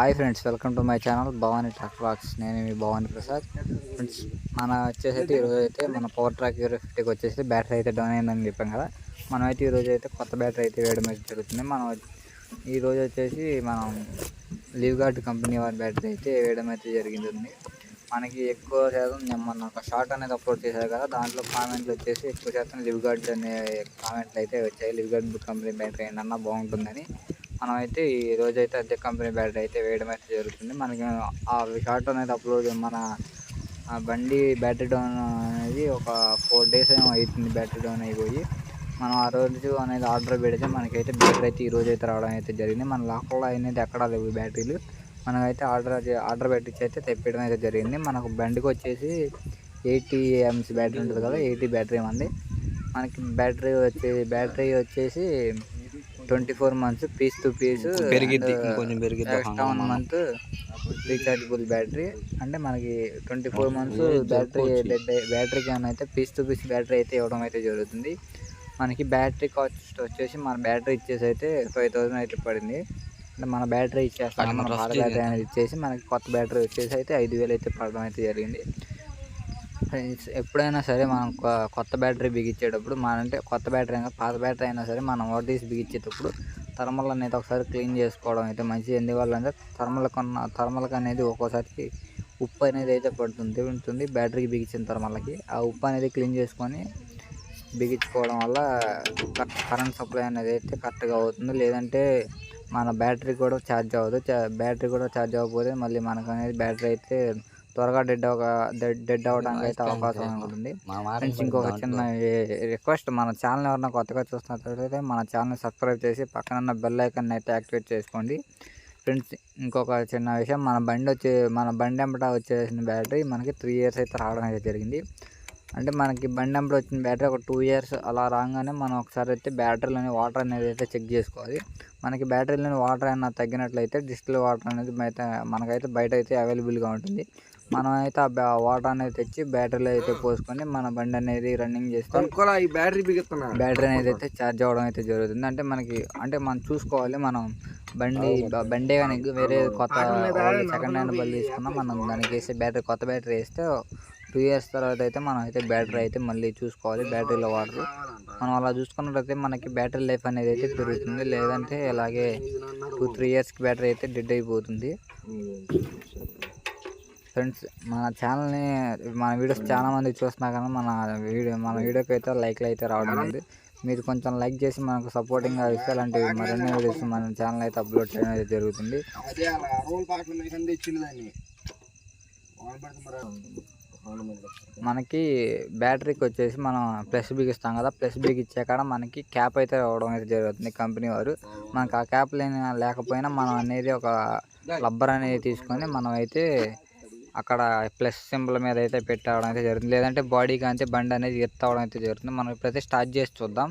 Hi friends welcome to my channel Bhavani track box నేను మీ Bhavani Prasad. Friends మన వచ్చేసి ఈరోజు అయితే మన పవర్ ట్రాక్ హీరో ఫిఫ్టీకి వచ్చేసి బ్యాటరీ అయితే డౌన్ అయిందని చెప్పాం కదా. మనమైతే ఈరోజు అయితే కొత్త బ్యాటరీ అయితే వేయడం అయితే జరుగుతుంది. మనం ఈ రోజు వచ్చేసి మనం లీవ్ గార్డ్ కంపెనీ వారి బ్యాటరీ అయితే వేయడం అయితే జరిగింది. మనకి ఎక్కువ శాతం నేను మొన్న ఒక షార్ట్ అనేది అప్లోడ్ చేశారు కదా దాంట్లో కామెంట్లు వచ్చేసి ఎక్కువ శాతం లివ్ గార్డ్ అనే కామెంట్లు అయితే వచ్చాయి. లివ్ గార్డ్ కంపెనీ బ్యాటరీ ఏంటన్నా బాగుంటుందని. మనమైతే ఈ రోజైతే అదే కంపెనీ బ్యాటరీ అయితే వేయడం అయితే జరుగుతుంది. మనకి ఆ షార్ట్ అనేది అప్లోడ్ మన ఆ బండి బ్యాటరీ డౌన్ అనేది ఒక ఫోర్ డేస్ ఏమో అవుతుంది బ్యాటరీ డౌన్ అయిపోయి. మనం ఆ రోజు అనేది ఆర్డర్ పెడితే మనకైతే బ్యాటరీ అయితే ఈ రోజు అయితే రావడం అయితే జరిగింది. మన లోకల్లో అనేది ఎక్కడా లేవు బ్యాటరీలు. మనమైతే ఆర్డర్ ఆర్డర్ పెట్టించి అయితే తెప్పించడం అయితే జరిగింది. మనకు బండికి వచ్చేసి ఎయిటీ ఎంస్ బ్యాటరీ ఉంటుంది కదా ఎయిటీ బ్యాటరీ మంది మనకి బ్యాటరీ వచ్చే బ్యాటరీ వచ్చేసి twenty four months piece to piece పెరిగిద్ది, ఇంకొంచెం పెరిగిద్ది. Extra one month rechargeable battery అంటే మనకి twenty four months battery dead బ్యాటరీకి ఏమైనా అయితే పీస్ టు పీస్ బ్యాటరీ అయితే ఇవ్వడం అయితే జరుగుతుంది. మనకి బ్యాటరీ కాస్ట్ వచ్చేసి మన బ్యాటరీ ఇచ్చేసి అయితే ఫైవ్ థౌసండ్ అయితే పడింది. అంటే మన బ్యాటరీ ఇచ్చేస్తాం మన పాత బ్యాటరీ అనేది ఇచ్చేసి మనకి కొత్త బ్యాటరీ వచ్చేసి అయితే ఐదు వేలు అయితే పడడం అయితే జరిగింది. ఫ్రెండ్స్ ఎప్పుడైనా సరే మనం కొత్త బ్యాటరీ బిగించేటప్పుడు మన అంటే కొత్త బ్యాటరీ అయినా పాత బ్యాటరీ అయినా సరే మనం ఓటీసీ బిగించేటప్పుడు థర్మల్ అనేది ఒకసారి క్లీన్ చేసుకోవడం అయితే మంచిది. ఎందువల్ల అంటే థర్మల్ కొన్న థర్మల్కి అనేది ఒక్కోసారి ఉప్పు అనేది అయితే పడుతుంది ఉంటుంది. బ్యాటరీకి బిగించిన థర్మల్కి ఆ ఉప్పు అనేది క్లీన్ చేసుకొని బిగించుకోవడం వల్ల కరెంట్ సప్లై అనేది అయితే కరెక్ట్గా అవుతుంది. లేదంటే మన బ్యాటరీ కూడా ఛార్జ్ అవ్వదు. బ్యాటరీ కూడా ఛార్జ్ అవ్వకపోతే మళ్ళీ మనకు అనేది బ్యాటరీ అయితే త్వరగా డెడ్ అవ డెడ్ అవ్వడానికి అయితే అవకాశం ఉంటుంది ఫ్రెండ్స్ ఇంకొక చిన్న రిక్వెస్ట్ మన ఛానల్ ఎవరైనా కొత్తగా చూస్తున్నట్లయితే మన ఛానల్ సబ్స్క్రైబ్ చేసి పక్కన ఉన్న బెల్ ఐకాన్ అయితే యాక్టివేట్ చేసుకోండి. ఫ్రెండ్స్ ఇంకొక చిన్న విషయం మన బండి వచ్చే మన బండి ఎంబట వచ్చేసిన బ్యాటరీ మనకి త్రీ ఇయర్స్ అయితే రావడం అయితే జరిగింది. అంటే మనకి బండి ఎంబట వచ్చిన బ్యాటరీ ఒక టూ ఇయర్స్ అలా రాగానే మనం ఒకసారి అయితే బ్యాటరీలోని వాటర్ అనేది అయితే చెక్ చేసుకోవాలి. మనకి బ్యాటరీలోని వాటర్ అయినా తగ్గినట్లయితే డిస్టిల్ వాటర్ అనేది బయట మనకైతే బయట అయితే అవైలబుల్గా ఉంటుంది. మనం అయితే ఆ బ్యా- వాటర్ అనేది తెచ్చి బ్యాటరీలో అయితే పోసుకొని మన బండి అనేది రన్నింగ్ చేస్తే ఈ బ్యాటరీ బిగుతున్నా బ్యాటరీ అనేది అయితే ఛార్జ్ అవ్వడం అయితే జరుగుతుంది. అంటే మనకి అంటే మనం చూసుకోవాలి మనం బండి బండే కానీ వేరే కొత్త సెకండ్ హ్యాండ్ బండి తీసుకున్నా మనం దానికి వేసే బ్యాటరీ కొత్త బ్యాటరీ వేస్తే టూ ఇయర్స్ తర్వాత అయితే మనం అయితే బ్యాటరీ అయితే మళ్ళీ చూసుకోవాలి బ్యాటరీలో వాటర్ మనం అలా చూసుకున్నట్లయితే మనకి బ్యాటరీ లైఫ్ అనేది అయితే పెరుగుతుంది. లేదంటే ఇలాగే టూ త్రీ ఇయర్స్కి బ్యాటరీ అయితే డెడ్ అయిపోతుంది. ఫ్రెండ్స్ మన ఛానల్ని మన వీడియోస్ చాలా మంది చూస్తున్నా కానీ మన వీడియో మన వీడియోకి అయితే లైక్లు అయితే రావడం లేదు. మీరు కొంచెం లైక్ చేసి మనకు సపోర్టింగ్గా ఇస్తే అలాంటి మరిన్ని వీడియోస్ మన ఛానల్ అయితే అప్లోడ్ చేయడం అయితే జరుగుతుంది. మనకి బ్యాటరీకి వచ్చేసి మనం ప్లస్ బిగిస్తాం కదా ప్లస్ బిగిచ్చే కాడ మనకి క్యాప్ అయితే రావడం అయితే జరుగుతుంది కంపెనీ వారు. మనకు ఆ క్యాప్ లేని లేకపోయినా మనం అనేది ఒక రబ్బర్ అనేది తీసుకొని మనం అయితే అక్కడ ప్లస్ సింబల్ మీద అయితే పెట్టవడం అయితే జరుగుతుంది. లేదంటే బాడీకి అంతే బండి అనేది ఎత్తవడం అయితే జరుగుతుంది. మనం ఇప్పుడైతే స్టార్ట్ చేసి చూద్దాం.